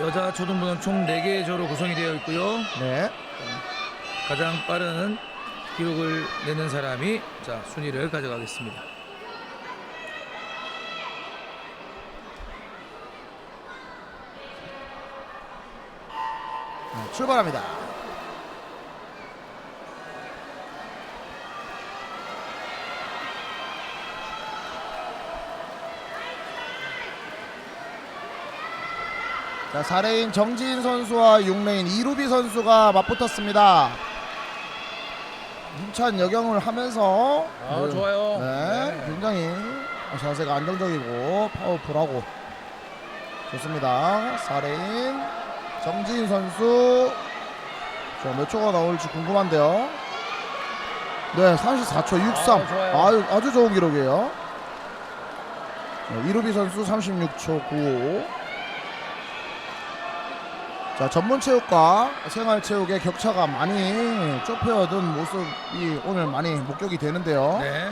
여자 초등부는 총 4개의 조로 구성이 되어 있고요. 네. 가장 빠른 기록을 내는 사람이 자 순위를 가져가겠습니다. 네, 출발합니다. 자, 4레인 정지인 선수와 6레인 이루비 선수가 맞붙었습니다. 힘찬 여경을 하면서 아 네, 좋아요. 네, 굉장히 자세가 안정적이고 파워풀하고 좋습니다. 4레인 정지인 선수 자, 몇 초가 나올지 궁금한데요. 네, 34초 63. 아. 아유, 아주 좋은 기록이에요. 네, 이루비 선수 36초 95. 자, 전문 체육과 생활 체육의 격차가 많이 좁혀든 모습이 오늘 많이 목격이 되는데요. 네.